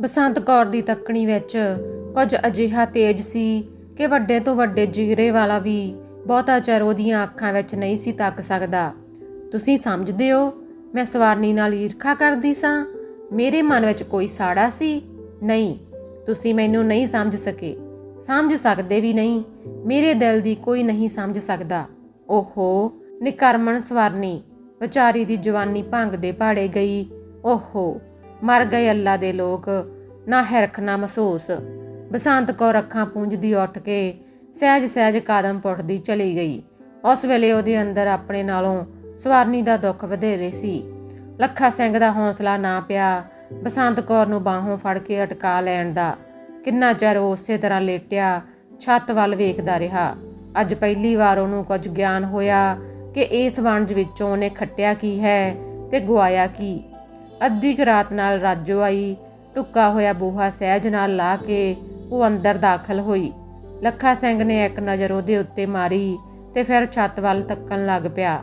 ਬਸੰਤ ਕੌਰ ਦੀ ਤੱਕਣੀ ਵਿੱਚ ਕੁਝ ਅਜਿਹਾ ਤੇਜ ਸੀ ਕਿ ਵੱਡੇ ਤੋਂ ਵੱਡੇ ਜਿਗਰੇ ਵਾਲਾ ਵੀ ਬਹੁਤਾ ਚਿਰ ਉਹਦੀਆਂ ਅੱਖਾਂ ਵਿੱਚ ਨਹੀਂ ਸੀ ਤੱਕ ਸਕਦਾ। ਤੁਸੀਂ ਸਮਝਦੇ ਹੋ, ਮੈਂ ਸਵਾਰਨੀ ਨਾਲ ਈਰਖਾ ਕਰਦੀ ਸਾਂ? ਮੇਰੇ ਮਨ ਵਿੱਚ ਕੋਈ ਸਾੜਾ ਸੀ? ਨਹੀਂ, ਤੁਸੀਂ ਮੈਨੂੰ ਨਹੀਂ ਸਮਝ ਸਕੇ। ਸਮਝ ਸਕਦੇ ਵੀ ਨਹੀਂ, ਮੇਰੇ ਦਿਲ ਦੀ ਕੋਈ ਨਹੀਂ ਸਮਝ ਸਕਦਾ। ਓਹੋ, ਨਿਕਰਮਣ ਸਵਾਰਨੀ, ਵਿਚਾਰੀ ਦੀ ਜਵਾਨੀ ਭੰਗ ਦੇ ਪਹਾੜੇ ਗਈ। ਓਹੋ ਮਰ ਗਏ ਅੱਲਾ ਦੇ ਲੋਕ, ਨਾ ਹਿਰਖ ਨਾ ਮਹਿਸੂਸ। ਬਸੰਤ ਕੌਰ ਅੱਖਾਂ ਪੂੰਝਦੀ ਉੱਠ ਕੇ ਸਹਿਜ ਸਹਿਜ ਕਦਮ ਪੁੱਟਦੀ ਚਲੀ ਗਈ। ਉਸ ਵੇਲੇ ਉਹਦੇ ਅੰਦਰ ਆਪਣੇ ਨਾਲੋਂ ਸਵਾਰਨੀ ਦਾ ਦੁੱਖ ਵਧੇਰੇ ਸੀ। ਲੱਖਾ ਸਿੰਘ ਦਾ ਹੌਸਲਾ ਨਾ ਪਿਆ, ਬਸੰਤ ਕੌਰ ਨੂੰ ਬਾਹੋਂ ਫੜ ਕੇ ਅਟਕਾ ਲੈਣ ਦਾ। ਕਿੰਨਾ ਚਿਰ ਉਹ ਉਸੇ ਤਰ੍ਹਾਂ ਲੇਟਿਆ, ਛੱਤ ਵੱਲ ਵੇਖਦਾ ਰਿਹਾ। ਅੱਜ ਪਹਿਲੀ ਵਾਰ ਉਹਨੂੰ ਕੁਝ ਗਿਆਨ ਹੋਇਆ ਕਿ ਇਸ ਵਣਜ ਵਿੱਚੋਂ ਉਹਨੇ ਖੱਟਿਆ ਕੀ ਹੈ ਤੇ ਗਵਾਇਆ ਕੀ। ਅੱਧੀ ਕੁ ਰਾਤ ਨਾਲ ਰਾਜੋ ਆਈ ਟੁੱਕਾ ਹੋਇਆ ਬੂਹਾ ਸਹਿਜ ਨਾਲ ਲਾ ਕੇ ਉਹ ਅੰਦਰ ਦਾਖਲ ਹੋਈ। ਲੱਖਾ ਸਿੰਘ ਨੇ ਇੱਕ ਨਜ਼ਰ ਉਹਦੇ ਉੱਤੇ ਮਾਰੀ ਤੇ ਫਿਰ ਛੱਤ ਵੱਲ ਤੱਕਣ ਲੱਗ ਪਿਆ।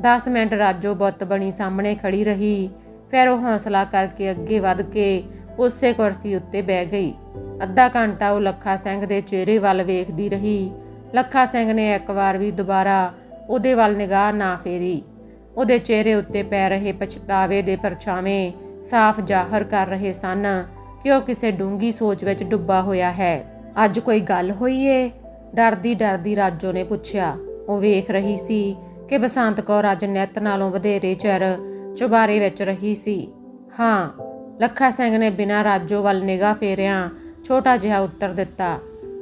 10 ਮਿੰਟ ਰਾਜੋ ਬੁੱਤ ਬਣੀ ਸਾਹਮਣੇ ਖੜੀ ਰਹੀ, ਫਿਰ ਉਹ ਹੌਸਲਾ ਕਰਕੇ ਅੱਗੇ ਵੱਧ ਕੇ ਉਸੇ ਕੁਰਸੀ ਉੱਤੇ ਬਹਿ ਗਈ। ਅੱਧਾ ਘੰਟਾ ਉਹ ਲੱਖਾ ਸਿੰਘ ਦੇ ਚਿਹਰੇ ਵੱਲ ਵੇਖਦੀ ਰਹੀ। ਲੱਖਾ ਸਿੰਘ ਨੇ ਇੱਕ ਵਾਰ ਵੀ ਦੁਬਾਰਾ ਉਹਦੇ ਵੱਲ ਨਿਗਾਹ ਨਾ ਫੇਰੀ। ਉਹਦੇ ਚਿਹਰੇ ਉੱਤੇ ਪੈ ਰਹੇ ਪਛਤਾਵੇ ਦੇ ਪਰਛਾਵੇਂ ਸਾਫ਼ ਜ਼ਾਹਰ ਕਰ ਰਹੇ ਸਨ ਕਿ ਉਹ ਕਿਸੇ ਡੂੰਗੀ ਸੋਚ ਵਿੱਚ ਡੁੱਬਾ ਹੋਇਆ ਹੈ। ਅੱਜ ਕੋਈ ਗੱਲ ਹੋਈ ਏ? ਡਰਦੀ ਡਰਦੀ ਰਾਜੋ ਨੇ ਪੁੱਛਿਆ। ਉਹ ਵੇਖ ਰਹੀ ਸੀ ਕਿ ਬਸੰਤ ਕੌਰ ਅੱਜ ਨਿੱਤ ਨਾਲੋਂ ਵਧੇਰੇ ਚਿਰ ਚੁਬਾਰੇ ਵਿੱਚ ਰਹੀ ਸੀ। ਹਾਂ, ਲੱਖਾ ਸਿੰਘ ਨੇ ਬਿਨਾਂ ਰਾਜੋ ਵੱਲ ਨਿਗਾਹ ਫੇਰਿਆਂ ਛੋਟਾ ਜਿਹਾ ਉੱਤਰ ਦਿੱਤਾ।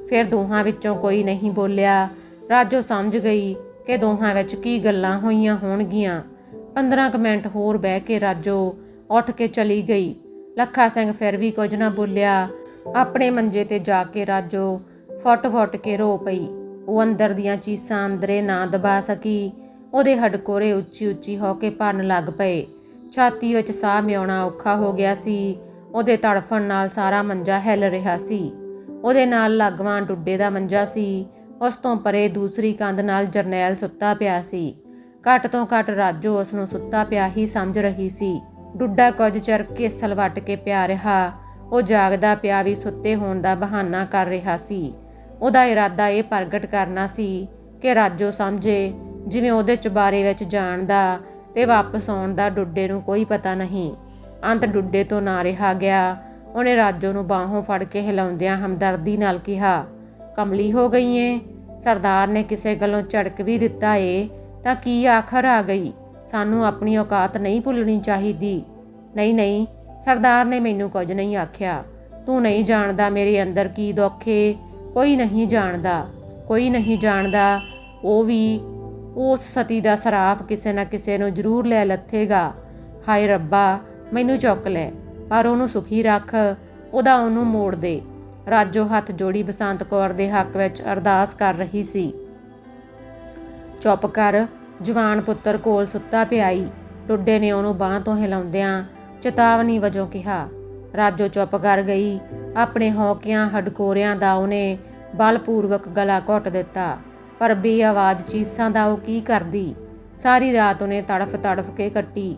ਫਿਰ ਦੋਹਾਂ ਵਿੱਚੋਂ ਕੋਈ ਨਹੀਂ ਬੋਲਿਆ। ਰਾਜੋ ਸਮਝ ਗਈ ਕਿ ਦੋਹਾਂ ਵਿੱਚ ਕੀ ਗੱਲਾਂ ਹੋਈਆਂ ਹੋਣਗੀਆਂ? 15 ਕੁ ਮਿੰਟ ਹੋਰ ਬਹਿ ਕੇ ਰਾਜੋ ਉੱਠ ਕੇ ਚਲੀ ਗਈ। ਲੱਖਾ ਸਿੰਘ ਫਿਰ ਵੀ ਕੁਝ ਨਾ ਬੋਲਿਆ। ਆਪਣੇ ਮੰਜੇ ਤੇ ਜਾ ਕੇ ਰਾਜੋ ਫੁੱਟ-ਫੁੱਟ ਕੇ ਰੋ ਪਈ। ਉਹ ਅੰਦਰ ਦੀਆਂ ਚੀਸਾਂ ਅੰਦਰੇ ਨਾ ਦਬਾ ਸਕੀ। ਉਹਦੇ ਹਡਕੋਰੇ ਉੱਚੀ-ਉੱਚੀ ਹੋ ਕੇ ਭਰਨ ਲੱਗ ਪਏ। ਛਾਤੀ ਵਿੱਚ ਸਾਹ ਮਿਆਉਣਾ ਔਖਾ ਹੋ ਗਿਆ ਸੀ। ਉਹਦੇ ਤੜਫਣ ਨਾਲ ਸਾਰਾ ਮੰਜਾ ਹਿੱਲ ਰਿਹਾ ਸੀ। ਉਹਦੇ ਨਾਲ ਲੱਗਵਾਂ ਡੁੱਡੇ ਦਾ ਮੰਜਾ ਸੀ। ਉਸ ਤੋਂ ਪਰੇ ਦੂਸਰੀ ਕੰਧ ਨਾਲ ਜਰਨੈਲ ਸੁੱਤਾ ਪਿਆ ਸੀ। ਘੱਟ ਤੋਂ ਘੱਟ ਰਾਜੋ ਉਸ ਨੂੰ ਸੁੱਤਾ ਪਿਆ ਹੀ ਸਮਝ ਰਹੀ ਸੀ। ਡੁੱਡਾ ਕੁਝ ਚਿਰ ਕੇਸਲ ਵੱਟ ਕੇ ਪਿਆ ਰਿਹਾ। ਉਹ ਜਾਗਦਾ ਪਿਆ ਵੀ ਸੁੱਤੇ ਹੋਣ ਦਾ ਬਹਾਨਾ ਕਰ ਰਿਹਾ ਸੀ। ਉਹਦਾ ਇਰਾਦਾ ਇਹ ਪ੍ਰਗਟ ਕਰਨਾ ਸੀ ਕਿ ਰਾਜੋ ਸਮਝੇ, ਜਿਵੇਂ ਉਹਦੇ ਚੁਬਾਰੇ ਵਿੱਚ ਜਾਣ ਦਾ ਤੇ ਵਾਪਸ ਆਉਣ ਦਾ ਡੁੱਡੇ ਨੂੰ ਕੋਈ ਪਤਾ ਨਹੀਂ। ਅੰਤ ਡੁੱਡੇ ਤੋਂ ਨਾ ਰਿਹਾ ਗਿਆ। ਉਹਨੇ ਰਾਜੋ ਨੂੰ ਬਾਹੋਂ ਫੜ ਕੇ ਹਿਲਾਉਂਦਿਆਂ ਹਮਦਰਦੀ ਨਾਲ ਕਿਹਾ ਕਮਲੀ ਹੋ ਗਈ ਏ। ਸਰਦਾਰ ਨੇ ਕਿਸੇ ਗੱਲੋਂ ਝੜਕ ਵੀ ਦਿੱਤਾ ਏ, ਤਾਂ ਕੀ ਆਖਰ ਆ ਗਈ? ਸਾਨੂੰ ਆਪਣੀ ਔਕਾਤ ਨਹੀਂ ਭੁੱਲਣੀ ਚਾਹੀਦੀ। ਨਹੀਂ ਨਹੀਂ, ਸਰਦਾਰ ਨੇ ਮੈਨੂੰ ਕੁਝ ਨਹੀਂ ਆਖਿਆ। ਤੂੰ ਨਹੀਂ ਜਾਣਦਾ ਮੇਰੇ ਅੰਦਰ ਕੀ ਦੁੱਖ ਏ। ਕੋਈ ਨਹੀਂ ਜਾਣਦਾ, ਕੋਈ ਨਹੀਂ ਜਾਣਦਾ। ਉਹ ਵੀ ਉਸ ਸਤੀ ਦਾ ਸਰਾਫ ਕਿਸੇ ਨਾ ਕਿਸੇ ਨੂੰ ਜ਼ਰੂਰ ਲੈ ਲੱਥੇਗਾ। ਹਾਏ ਰੱਬਾ, ਮੈਨੂੰ ਚੁੱਕ ਲੈ, ਪਰ ਉਹਨੂੰ ਸੁਖੀ ਰੱਖ, ਉਹਦਾ ਉਹਨੂੰ ਮੋੜ ਦੇ। ਰਾਜੋ ਹੱਥ ਜੋੜੀ ਬਸੰਤ ਕੌਰ ਦੇ ਹੱਕ ਵਿੱਚ ਅਰਦਾਸ ਕਰ ਰਹੀ ਸੀ। ਚੁੱਪ ਕਰ, ਜਵਾਨ ਪੁੱਤਰ ਕੋਲ ਸੁੱਤਾ ਪਿਆਈ ਟੁੱਡੇ ਨੇ ਉਹਨੂੰ ਬਾਹ ਤੋਂ ਹਿਲਾਉਂਦਿਆਂ ਚੇਤਾਵਨੀ ਵਜੋਂ ਕਿਹਾ, ਰਾਜੋ ਚੁੱਪ ਕਰ ਗਈ। ਆਪਣੇ ਹੌਕਿਆਂ, ਹਡਕੋਰਿਆਂ ਦਾ ਉਹਨੇ ਬਲਪੂਰਵਕ ਗਲਾ ਘੁੱਟ ਦਿੱਤਾ। ਪਰ ਬੇਆਵਾਜ਼ ਚੀਸਾਂ ਦਾ ਉਹ ਕੀ ਕਰਦੀ? ਸਾਰੀ ਰਾਤ ਉਹਨੇ ਤੜਫ ਤੜਫ ਕੇ ਕੱਟੀ।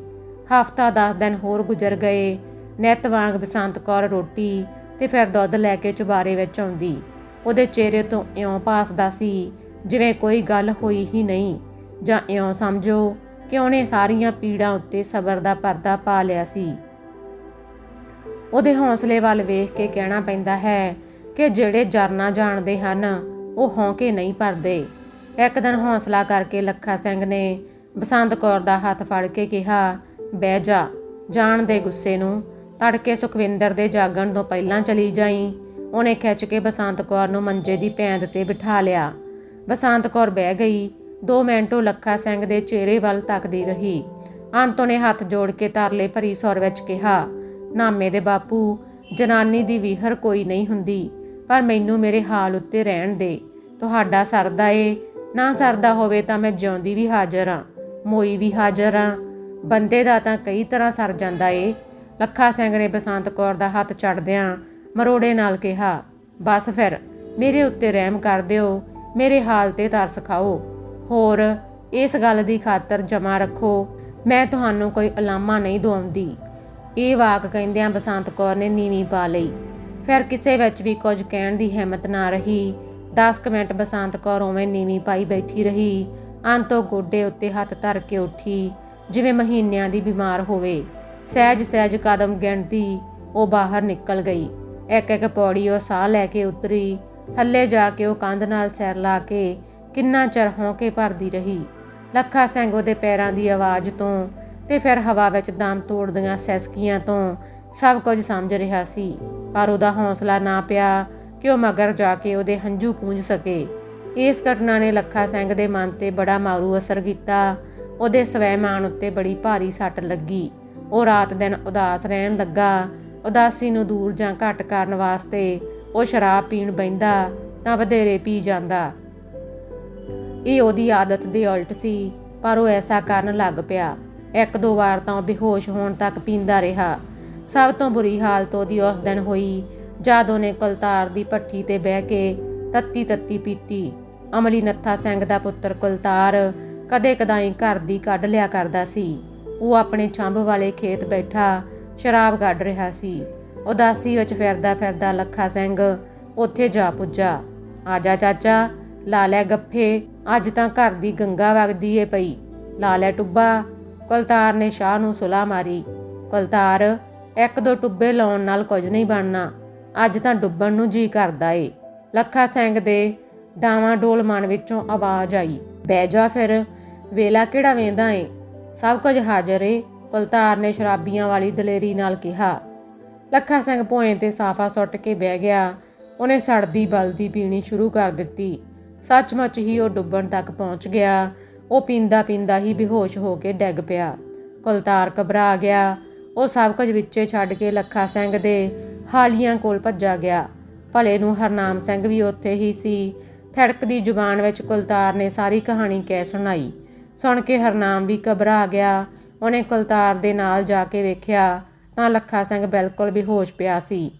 ਹਫਤਾ 10 ਦਿਨ ਹੋਰ ਗੁਜ਼ਰ ਗਏ। ਨਿਤ ਵਾਂਗ ਬਸੰਤ ਕੌਰ ਰੋਟੀ ਤੇ ਫਿਰ ਦੁੱਧ ਲੈ ਕੇ ਚੁਬਾਰੇ ਵਿੱਚ ਆਉਂਦੀ। ਉਹਦੇ ਚਿਹਰੇ ਤੋਂ ਇਉਂ ਪਾਸਦਾ ਸੀ, ਜਿਵੇਂ ਕੋਈ ਗੱਲ ਹੋਈ ਹੀ ਨਹੀਂ, ਜਾਂ ਇਉਂ ਸਮਝੋ ਕਿ ਉਹਨੇ ਸਾਰੀਆਂ ਪੀੜਾਂ ਉੱਤੇ ਸਬਰ ਦਾ ਪਰਦਾ ਪਾ ਲਿਆ ਸੀ। ਉਹਦੇ ਹੌਸਲੇ ਵੱਲ ਵੇਖ ਕੇ ਕਹਿਣਾ ਪੈਂਦਾ ਹੈ ਕਿ ਜਿਹੜੇ ਜਰਨਾ ਜਾਣਦੇ ਹਨ, ਉਹ ਹੌਂਕੇ ਨਹੀਂ ਭਰਦੇ। ਇੱਕ ਦਿਨ ਹੌਸਲਾ ਕਰਕੇ ਲੱਖਾ ਸਿੰਘ ਨੇ ਬਸੰਤ ਕੌਰ ਦਾ ਹੱਥ ਫੜ ਕੇ ਕਿਹਾ, ਬਹਿ ਜਾ, ਜਾਣ ਦੇ ਗੁੱਸੇ ਨੂੰ। ਤੜਕੇ ਸੁਖਵਿੰਦਰ ਦੇ ਜਾਗਣ ਤੋਂ ਪਹਿਲਾਂ ਚਲੀ ਜਾਈ। ਉਹਨੇ ਖਿੱਚ ਕੇ ਬਸੰਤ ਕੌਰ ਨੂੰ ਮੰਜੇ ਦੀ ਪੈਂਦ ਤੇ ਬਿਠਾ ਲਿਆ। ਬਸੰਤ ਕੌਰ ਬਹਿ ਗਈ। 2 ਮਿੰਟ ਉਹ ਲੱਖਾ ਸਿੰਘ ਦੇ ਚਿਹਰੇ ਵੱਲ ਤੱਕਦੀ ਰਹੀ। ਅੰਤ ਉਹਨੇ ਹੱਥ ਜੋੜ ਕੇ ਤਰਲੇ ਭਰੀ ਸੁਰ ਵਿੱਚ ਕਿਹਾ, ਨਾਮੇ ਦੇ ਬਾਪੂ, ਜਨਾਨੀ ਦੀ ਵੀਹਰ ਕੋਈ ਨਹੀਂ ਹੁੰਦੀ, ਪਰ ਮੈਨੂੰ ਮੇਰੇ ਹਾਲ ਉੱਤੇ ਰਹਿਣ ਦੇ। ਤੁਹਾਡਾ ਸਰਦਾ ਏ। ਨਾ ਸਰਦਾ ਹੋਵੇ ਤਾਂ ਮੈਂ ਜਿਉਂਦੀ ਵੀ ਹਾਜ਼ਰ ਆ। ਮੋਈ ਵੀ ਹਾਜ਼ਰ ਆ। ਬੰਦੇ ਦਾ ਤਾਂ ਕਈ ਤਰ੍ਹਾਂ ਸਰ ਜਾਂਦਾ ਏ। ਲੱਖਾ ਸਿੰਘ ਨੇ ਬਸੰਤ ਕੌਰ ਦਾ ਹੱਥ ਛੱਡਦਿਆਂ ਮਰੋੜੇ ਨਾਲ ਕਿਹਾ, ਬਸ ਫਿਰ, ਮੇਰੇ ਉੱਤੇ ਰਹਿਮ ਕਰ ਦਿਓ, ਮੇਰੇ ਹਾਲ ਤੇ ਤਰਸ ਖਾਓ। ਹੋਰ, ਇਸ ਗੱਲ ਦੀ ਖਾਤਰ ਜਮਾ ਰੱਖੋ, ਮੈਂ ਤੁਹਾਨੂੰ ਕੋਈ ਅਲਾਮਾ ਨਹੀਂ ਦਵਾਉਂਦੀ। ਇਹ ਵਾਕ ਕਹਿੰਦਿਆਂ ਬਸੰਤ ਕੌਰ ਨੇ ਨੀਵੀਂ ਪਾ ਲਈ। ਫਿਰ ਕਿਸੇ ਵਿੱਚ ਵੀ ਕੁਝ ਕਹਿਣ ਦੀ ਹਿੰਮਤ ਨਾ ਰਹੀ। 10 ਕੁ ਮਿੰਟ ਬਸੰਤ ਕੌਰ ਉਵੇਂ ਨੀਵੀਂ ਪਾਈ ਬੈਠੀ ਰਹੀ। ਅੰਤੋਂ ਗੋਡੇ ਉੱਤੇ ਹੱਥ ਧਰ ਕੇ ਉੱਠੀ, ਜਿਵੇਂ ਮਹੀਨਿਆਂ ਦੀ ਬਿਮਾਰ ਹੋਵੇ। ਸਹਿਜ ਸਹਿਜ ਕਦਮ ਗਿਣਦੀ ਉਹ ਬਾਹਰ ਨਿਕਲ ਗਈ। ਇੱਕ ਇੱਕ ਪੌੜੀ ਉਹ ਸਾਹ ਲੈ ਕੇ ਉਤਰੀ। ਥੱਲੇ ਜਾ ਕੇ ਉਹ ਕੰਧ ਨਾਲ ਸਿਰ ਲਾ ਕੇ ਕਿੰਨਾ ਚਿਰ ਹੌਂਕੇ ਭਰਦੀ ਰਹੀ। ਲੱਖਾ ਸਿੰਘ ਉਹਦੇ ਪੈਰਾਂ ਦੀ ਆਵਾਜ਼ ਤੋਂ ਤੇ ਫਿਰ ਹਵਾ ਵਿੱਚ ਦਮ ਤੋੜਦੀਆਂ ਸੈਸਕੀਆਂ ਤੋਂ ਸਭ ਕੁਝ ਸਮਝ ਰਿਹਾ ਸੀ। ਪਰ ਉਹਦਾ ਹੌਸਲਾ ਨਾ ਪਿਆ ਕਿ ਉਹ ਮਗਰ ਜਾ ਕੇ ਉਹਦੇ ਹੰਝੂ ਪੂੰਝ ਸਕੇ। ਇਸ ਘਟਨਾ ਨੇ ਲੱਖਾ ਸਿੰਘ ਦੇ ਮਨ ਤੇ ਬੜਾ ਮਾਰੂ ਅਸਰ ਕੀਤਾ। ਉਹਦੇ ਸਵੈਮਾਨ ਉੱਤੇ ਬੜੀ ਭਾਰੀ ਸੱਟ ਲੱਗੀ। ਉਹ ਰਾਤ ਦਿਨ ਉਦਾਸ ਰਹਿਣ ਲੱਗਾ। ਉਦਾਸੀ ਨੂੰ ਦੂਰ ਜਾਂ ਘਟ ਕਰਨ ਵਾਸਤੇ ਉਹ ਸ਼ਰਾਬ ਪੀਣ ਬੈਂਦਾ ਤਾਂ ਵਧੇਰੇ ਪੀ ਜਾਂਦਾ। ਇਹ ਉਹਦੀ ਆਦਤ ਦੇ ਉਲਟ ਸੀ, ਪਰ ਉਹ ਐਸਾ ਕਰਨ ਲੱਗ ਪਿਆ। ਇੱਕ ਦੋ ਵਾਰ ਤਾਂ ਉਹ ਬੇਹੋਸ਼ ਹੋਣ ਤੱਕ ਪੀਂਦਾ ਰਿਹਾ। ਸਭ ਤੋਂ ਬੁਰੀ ਹਾਲਤ ਉਹਦੀ ਉਸ ਦਿਨ ਹੋਈ, ਜਦ ਉਹਨੇ ਕੁਲਤਾਰ ਦੀ ਭੱਠੀ ਤੇ ਬਹਿ ਕੇ ਤੱਤੀ ਤੱਤੀ ਪੀਤੀ। ਅਮਲੀ ਨੱਥਾ ਸਿੰਘ ਦਾ ਪੁੱਤਰ ਕੁਲਤਾਰ ਕਦੇ ਕਦਾਈ ਘਰ ਦੀ ਕੱਢ ਲਿਆ ਕਰਦਾ ਸੀ। ਉਹ ਆਪਣੇ ਛੰਭ ਵਾਲੇ ਖੇਤ ਬੈਠਾ ਸ਼ਰਾਬ ਕੱਢ ਰਿਹਾ ਸੀ। ਉਦਾਸੀ ਵਿੱਚ ਫਿਰਦਾ ਫਿਰਦਾ ਲੱਖਾ ਸਿੰਘ ਉੱਥੇ ਜਾ ਪੁੱਜਾ। ਆਜਾ ਚਾਚਾ, ਲਾ ਲੈ ਗੱਫੇ, ਅੱਜ ਤਾਂ ਘਰ ਦੀ ਗੰਗਾ ਵਗਦੀ ਏ ਪਈ। ਲਾ ਲੈ ਟੁੱਬਾ। ਕੁਲਤਾਰ ਨੇ ਸ਼ਾਹ ਨੂੰ ਸੁਲਾ ਮਾਰੀ। ਕੁਲਤਾਰ, ਇੱਕ ਦੋ ਟੁੱਬੇ ਲਾਉਣ ਨਾਲ ਕੁਝ ਨਹੀਂ ਬਣਨਾ। ਅੱਜ ਤਾਂ ਡੁੱਬਣ ਨੂੰ ਜੀ ਕਰਦਾ ਏ। ਲੱਖਾ ਸਿੰਘ ਦੇ ਡਾਵਾਂ ਡੋਲ ਮਨ ਵਿੱਚੋਂ ਆਵਾਜ਼ ਆਈ। ਬਹਿ ਜਾ ਫਿਰ, ਵੇਲਾ ਕਿਹੜਾ ਵੇਂਦਾ ਏ? ਸਭ ਕੁਝ ਹਾਜ਼ਰ ਏ, ਕੁਲਤਾਰ ਨੇ ਸ਼ਰਾਬੀਆਂ ਵਾਲੀ ਦਲੇਰੀ ਨਾਲ ਕਿਹਾ। ਲੱਖਾ ਸਿੰਘ ਭੋਏ ਤੇ ਸਾਫਾ ਸੁੱਟ ਕੇ ਬਹਿ ਗਿਆ। ਉਹਨੇ ਸੜਦੀ ਬਲਦੀ ਪੀਣੀ ਸ਼ੁਰੂ ਕਰ ਦਿੱਤੀ। ਸੱਚਮੁੱਚ ਹੀ ਉਹ ਡੁੱਬਣ ਤੱਕ ਪਹੁੰਚ ਗਿਆ। ਉਹ ਪੀਂਦਾ ਪੀਂਦਾ ਹੀ ਬੇਹੋਸ਼ ਹੋ ਕੇ ਡਿੱਗ ਪਿਆ। ਕੁਲਤਾਰ ਘਬਰਾ ਗਿਆ। ਉਹ ਸਭ ਕੁਝ ਵਿੱਚੇ ਛੱਡ ਕੇ ਲੱਖਾ ਸਿੰਘ ਦੇ ਹਾਲੀਆਂ ਕੋਲ ਭੱਜਾ ਗਿਆ। ਭਲੇ ਨੂੰ ਹਰਨਾਮ ਸਿੰਘ ਵੀ ਉੱਥੇ ਹੀ ਸੀ। ਥੜਕਦੀ ਜ਼ੁਬਾਨ ਵਿੱਚ ਕੁਲਤਾਰ ਨੇ ਸਾਰੀ ਕਹਾਣੀ ਕਹਿ ਸੁਣਾਈ। ਸੁਣ ਕੇ ਹਰਨਾਮ ਵੀ ਘਬਰਾ ਗਿਆ। ਉਹਨੇ ਕੁਲਤਾਰ ਦੇ ਨਾਲ ਜਾ ਕੇ ਵੇਖਿਆ ਤਾਂ ਲੱਖਾ ਸਿੰਘ ਬਿਲਕੁਲ ਬੇਹੋਸ਼ ਪਿਆ ਸੀ।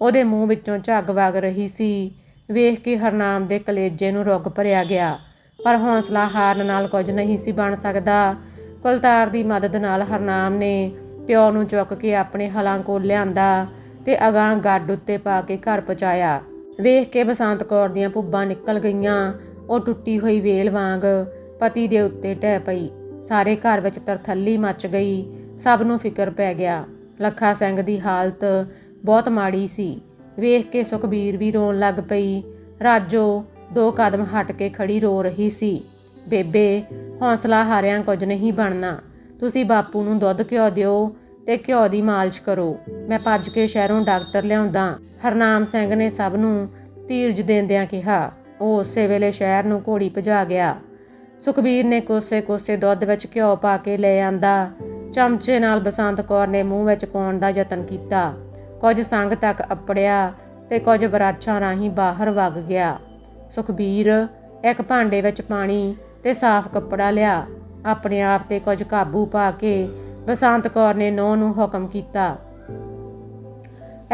ਉਹਦੇ ਮੂੰਹ ਵਿੱਚੋਂ ਝੱਗ ਵਗ ਰਹੀ ਸੀ। ਵੇਖ ਕੇ ਹਰਨਾਮ ਦੇ ਕਲੇਜੇ ਨੂੰ ਰੁੱਗ ਭਰਿਆ ਗਿਆ। ਪਰ ਹੌਸਲਾ ਹਾਰਨ ਨਾਲ ਕੁਝ ਨਹੀਂ ਸੀ ਬਣ ਸਕਦਾ। ਕੁਲਤਾਰ ਦੀ ਮਦਦ ਨਾਲ ਹਰਨਾਮ ਨੇ ਪਿਓ ਨੂੰ ਚੁੱਕ ਕੇ ਆਪਣੇ ਹਲਾਂ ਕੋਲ ਲਿਆਂਦਾ ਤੇ ਅਗਾਂ ਗੱਡ ਉੱਤੇ ਪਾ ਕੇ ਘਰ ਪਹੁੰਚਾਇਆ। ਵੇਖ ਕੇ ਬਸੰਤ ਕੌਰ ਦੀਆਂ ਪੁੱਬਾਂ ਨਿਕਲ ਗਈਆਂ। ਉਹ ਟੁੱਟੀ ਹੋਈ ਵੇਲ ਵਾਂਗ ਪਤੀ ਦੇ ਉੱਤੇ ਟਹਿ ਪਈ। ਸਾਰੇ ਘਰ ਵਿੱਚ ਤਰਥੱਲੀ ਮਚ ਗਈ। ਸਭ ਨੂੰ ਫਿਕਰ ਪੈ ਗਿਆ। ਲੱਖਾ ਸਿੰਘ ਦੀ ਹਾਲਤ ਬਹੁਤ ਮਾੜੀ ਸੀ। ਵੇਖ ਕੇ ਸੁਖਬੀਰ ਵੀ ਰੋਣ ਲੱਗ ਪਈ। ਰਾਜੋ ਦੋ ਕਦਮ ਹਟ ਕੇ ਖੜੀ ਰੋ ਰਹੀ ਸੀ। ਬੇਬੇ, ਹੌਸਲਾ ਹਾਰਿਆਂ ਕੁਝ ਨਹੀਂ ਬਣਨਾ। ਤੁਸੀਂ ਬਾਪੂ ਨੂੰ ਦੁੱਧ ਘਿਓ ਦਿਓ ਤੇ ਘਿਓ ਦੀ ਮਾਲਿਸ਼ ਕਰੋ। ਮੈਂ ਭੱਜ ਕੇ ਸ਼ਹਿਰੋਂ ਡਾਕਟਰ ਲਿਆਉਂਦਾ। ਹਰਨਾਮ ਸਿੰਘ ਨੇ ਸਭ ਨੂੰ ਧੀਰਜ ਦਿੰਦਿਆਂ ਕਿਹਾ। ਉਹ ਉਸੇ ਵੇਲੇ ਸ਼ਹਿਰ ਨੂੰ ਘੋੜੀ ਭਜਾ ਗਿਆ। ਸੁਖਬੀਰ ਨੇ ਕੋਸੇ-ਕੋਸੇ ਦੁੱਧ ਵਿੱਚ ਘਿਓ ਪਾ ਕੇ ਲੈ ਆਂਦਾ। ਚਮਚੇ ਨਾਲ ਬਸੰਤ ਕੌਰ ਨੇ ਮੂੰਹ ਵਿੱਚ ਪਾਉਣ ਦਾ ਯਤਨ ਕੀਤਾ। ਕੁਝ ਸੰਗ ਤੱਕ ਅਪੜਿਆ ਤੇ ਕੁਝ ਵਰਾਛਾਂ ਰਾਹੀਂ ਬਾਹਰ ਵਗ ਗਿਆ। ਸੁਖਬੀਰ ਇੱਕ ਭਾਂਡੇ ਵਿੱਚ ਪਾਣੀ ਤੇ ਸਾਫ਼ ਕੱਪੜਾ ਲਿਆ। ਆਪਣੇ ਆਪ ਤੇ ਕੁਝ ਕਾਬੂ ਪਾ ਕੇ ਬਸੰਤ ਕੌਰ ਨੇ ਨੌ ਨੂੰ ਹੁਕਮ ਕੀਤਾ।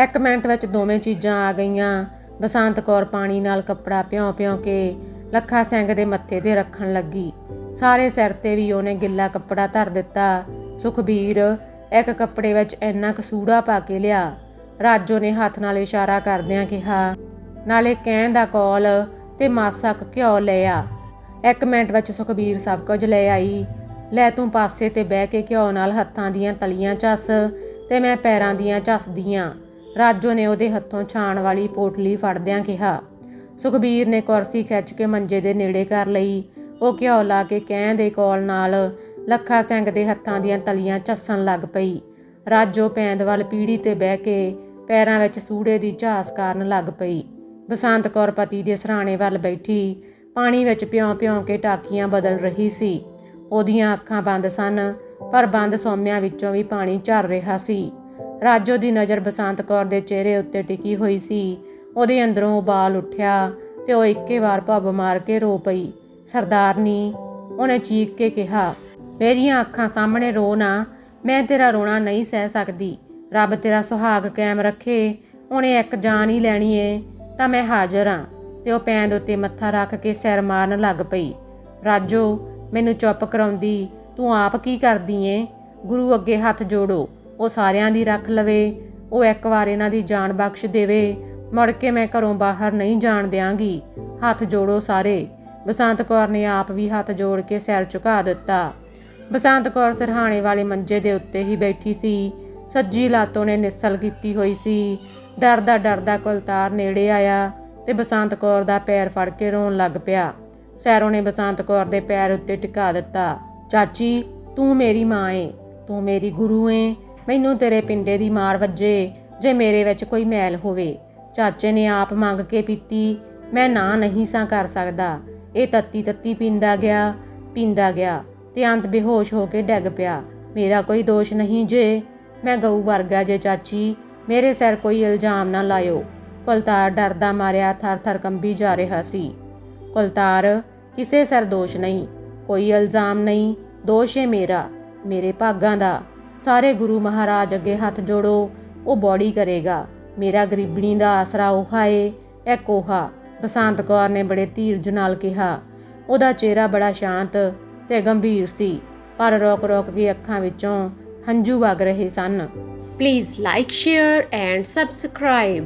ਇੱਕ ਮਿੰਟ ਵਿੱਚ ਦੋਵੇਂ ਚੀਜ਼ਾਂ ਆ ਗਈਆਂ। ਬਸੰਤ ਕੌਰ ਪਾਣੀ ਨਾਲ ਕੱਪੜਾ ਭਿਉਂ-ਭਿਉਂ ਕੇ ਲੱਖਾ ਸਿੰਘ ਦੇ ਮੱਥੇ ਤੇ ਰੱਖਣ ਲੱਗੀ। ਸਾਰੇ ਸਿਰ ਤੇ ਵੀ ਉਹਨੇ ਗਿੱਲਾ ਕੱਪੜਾ ਧਰ ਦਿੱਤਾ। ਸੁਖਬੀਰ ਇੱਕ ਕੱਪੜੇ ਵਿੱਚ ਇੰਨਾ ਕਸੂੜਾ ਪਾ ਕੇ ਲਿਆ। ਰਾਜੋ ਨੇ ਹੱਥ ਨਾਲ ਇਸ਼ਾਰਾ ਕਰਦਿਆਂ ਕਿਹਾ, ਨਾਲੇ ਕਹਿਣ ਦਾ ਕੌਲ ਤੇ ਮਾਸਾ ਕੁ ਘਿਓ ਲੈ ਆ। ਇੱਕ ਮਿੰਟ ਵਿੱਚ ਸੁਖਬੀਰ ਸਭ ਕੁਝ ਲੈ ਆਈ। ਲੈ ਤੂੰ ਪਾਸੇ ਤੇ ਬਹਿ ਕੇ ਘਿਓ ਨਾਲ ਹੱਥਾਂ ਦੀਆਂ ਤਲੀਆਂ ਚੱਸ ਤੇ ਮੈਂ ਪੈਰਾਂ ਦੀਆਂ ਝੱਸਦੀਆਂ ਰਾਜੋ ਨੇ ਉਹਦੇ ਹੱਥੋਂ ਛਾਣ ਵਾਲੀ ਪੋਟਲੀ ਫੜਦਿਆਂ ਕਿਹਾ। ਸੁਖਬੀਰ ਨੇ ਕੁਰਸੀ ਖਿੱਚ ਕੇ ਮੰਜੇ ਦੇ ਨੇੜੇ ਕਰ ਲਈ। ਉਹ ਘਿਓ ਲਾ ਕੇ ਕਹਿ ਦੇ ਕੋਲ ਨਾਲ ਲੱਖਾ ਸਿੰਘ ਦੇ ਹੱਥਾਂ ਦੀਆਂ ਤਲੀਆਂ ਚੱਸਣ ਲੱਗ ਪਈ। ਰਾਜੋ ਪੈਂਦ ਵੱਲ ਪੀੜੀ ਤੇ ਬਹਿ ਕੇ ਪੈਰਾਂ ਵਿੱਚ ਸੂੜੇ ਦੀ ਝਾਸ ਕਾਰਨ ਲੱਗ ਪਈ। ਬਸੰਤ ਕੌਰ ਪਤੀ ਦੇ ਸਰਾਣੇ ਵੱਲ ਬੈਠੀ, ਪਾਣੀ ਵਿੱਚ ਪਿਉਂ-ਪਿਉਂ ਕੇ ਟਾਕੀਆਂ ਬਦਲ ਰਹੀ ਸੀ। ਉਹਦੀਆਂ ਅੱਖਾਂ ਬੰਦ ਸਨ, ਪਰ ਬੰਦ ਸੌਮਿਆਂ ਵਿੱਚੋਂ ਵੀ ਪਾਣੀ ਝਰ ਰਿਹਾ ਸੀ। ਰਾਜੋ ਦੀ ਨਜ਼ਰ ਬਸੰਤ ਕੌਰ ਦੇ ਚਿਹਰੇ ਉੱਤੇ ਟਿਕੀ ਹੋਈ ਸੀ। ਉਹਦੇ ਅੰਦਰੋਂ ਉਬਾਲ ਉੱਠਿਆ ਤੇ ਉਹ ਇੱਕੇ ਵਾਰ ਭੱਬ ਮਾਰ ਕੇ ਰੋ ਪਈ। ਸਰਦਾਰਨੀ, ਉਹਨੇ ਚੀਕ ਕੇ ਕਿਹਾ, ਮੇਰੀਆਂ ਅੱਖਾਂ ਸਾਹਮਣੇ ਰੋ ਨਾ, ਮੈਂ ਤੇਰਾ ਰੋਣਾ ਨਹੀਂ ਸਹਿ ਸਕਦੀ। ਰੱਬ ਤੇਰਾ ਸੁਹਾਗ ਕਾਇਮ ਰੱਖੇ, ਉਹਨੇ ਇੱਕ ਜਾਨ ਹੀ ਲੈਣੀ ਏ, ਤਾਂ ਮੈਂ ਹਾਜ਼ਰ ਹਾਂ ਤੇ ਉਹ ਪੈਂਦ ਉੱਤੇ ਮੱਥਾ ਰੱਖ ਕੇ ਸਿਰ ਮਾਰਨ ਲੱਗ ਪਈ। ਰਾਜੋ, ਮੈਨੂੰ ਚੁੱਪ ਕਰਾਉਂਦੀ, ਤੂੰ ਆਪ ਕੀ ਕਰਦੀ ਏ? ਗੁਰੂ ਅੱਗੇ ਹੱਥ ਜੋੜੋ, ਉਹ ਸਾਰਿਆਂ ਦੀ ਰੱਖ ਲਵੇ, ਉਹ ਇੱਕ ਵਾਰ ਇਹਨਾਂ ਦੀ ਜਾਨ ਬਖਸ਼ ਦੇਵੇ ਮੁੜ ਕੇ ਮੈਂ ਘਰੋਂ ਬਾਹਰ ਨਹੀਂ ਜਾਣ ਦਿਆਂਗੀ। ਹੱਥ ਜੋੜੋ ਸਾਰੇ। ਬਸੰਤ ਕੌਰ ਨੇ ਆਪ ਵੀ ਹੱਥ ਜੋੜ ਕੇ ਸਿਰ ਝੁਕਾ ਦਿੱਤਾ। ਬਸੰਤ ਕੌਰ ਸਰਹਾਣੇ ਵਾਲੇ ਮੰਜੇ ਦੇ ਉੱਤੇ ਹੀ ਬੈਠੀ ਸੀ। ਸੱਜੀ ਲਾਤੋਂ ਨੇ ਨਿਸਲ ਕੀਤੀ ਹੋਈ ਸੀ। ਡਰਦਾ ਡਰਦਾ ਕੁਲਤਾਰ ਨੇੜੇ ਆਇਆ ਤੇ ਬਸੰਤ ਕੌਰ ਦਾ ਪੈਰ ਫੜ ਕੇ ਰੋਣ ਲੱਗ ਪਿਆ। ਸੈਰੋ ਨੇ ਬਸੰਤ ਕੌਰ ਦੇ ਪੈਰ ਉੱਤੇ ਟਿਕਾ ਦਿੱਤਾ। ਚਾਚੀ, ਤੂੰ ਮੇਰੀ ਮਾਂ ਏ। ਤੂੰ ਮੇਰੀ ਗੁਰੂ ਏ। ਮੈਨੂੰ ਤੇਰੇ ਪਿੰਡੇ ਦੀ ਮਾਰ ਵੱਜੇ। ਜੇ ਮੇਰੇ ਵਿੱਚ ਕੋਈ ਮੈਲ ਹੋਵੇ। ਚਾਚੇ ਨੇ ਆਪ ਮੰਗ ਕੇ ਪੀਤੀ, ਮੈਂ ਨਾ ਨਹੀਂ ਸਾਂ ਕਰ ਸਕਦਾ। ਇਹ ਤੱਤੀ ਤੱਤੀ ਪੀਂਦਾ ਗਿਆ ਪੀਂਦਾ ਗਿਆ ਤੇ ਅੰਤ ਬੇਹੋਸ਼ ਹੋ ਕੇ ਡਿੱਗ ਪਿਆ। ਮੇਰਾ ਕੋਈ ਦੋਸ਼ ਨਹੀਂ ਜੇ, ਮੈਂ ਗਊ ਵਰਗਾ ਜੇ ਚਾਚੀ, ਮੇਰੇ ਸਿਰ ਕੋਈ ਇਲਜ਼ਾਮ ਨਾ ਲਾਇਓ। ਕੁਲਤਾਰ ਡਰਦਾ ਮਾਰਿਆ ਥਰ-ਥਰ ਕੰਬੀ ਜਾ ਰਿਹਾ ਸੀ। ਕੁਲਤਾਰ, ਕਿਸੇ ਸਿਰ ਦੋਸ਼ ਨਹੀਂ, ਕੋਈ ਇਲਜ਼ਾਮ ਨਹੀਂ, ਦੋਸ਼ ਹੈ ਮੇਰਾ, ਮੇਰੇ ਭਾਗਾਂ ਦਾ। ਸਾਰੇ ਗੁਰੂ ਮਹਾਰਾਜ ਅੱਗੇ ਹੱਥ ਜੋੜੋ, ਉਹ ਬੋੜੀ ਕਰੇਗਾ। ਮੇਰਾ ਗਰੀਬਣੀ ਦਾ ਆਸਰਾ ਉਹ ਏ ਇਹ ਕੋਹਾ। ਬਸੰਤ ਕੌਰ ਨੇ ਬੜੇ ਧੀਰਜ ਨਾਲ ਕਿਹਾ। ਉਹਦਾ ਚਿਹਰਾ ਬੜਾ ਸ਼ਾਂਤ ਤੇ ਗੰਭੀਰ ਸੀ, ਪਰ ਰੋਕ-ਰੋਕ ਕੇ ਅੱਖਾਂ ਵਿੱਚੋਂ ਹੰਝੂ ਵਗ ਰਹੇ ਸਨ। Please like share and subscribe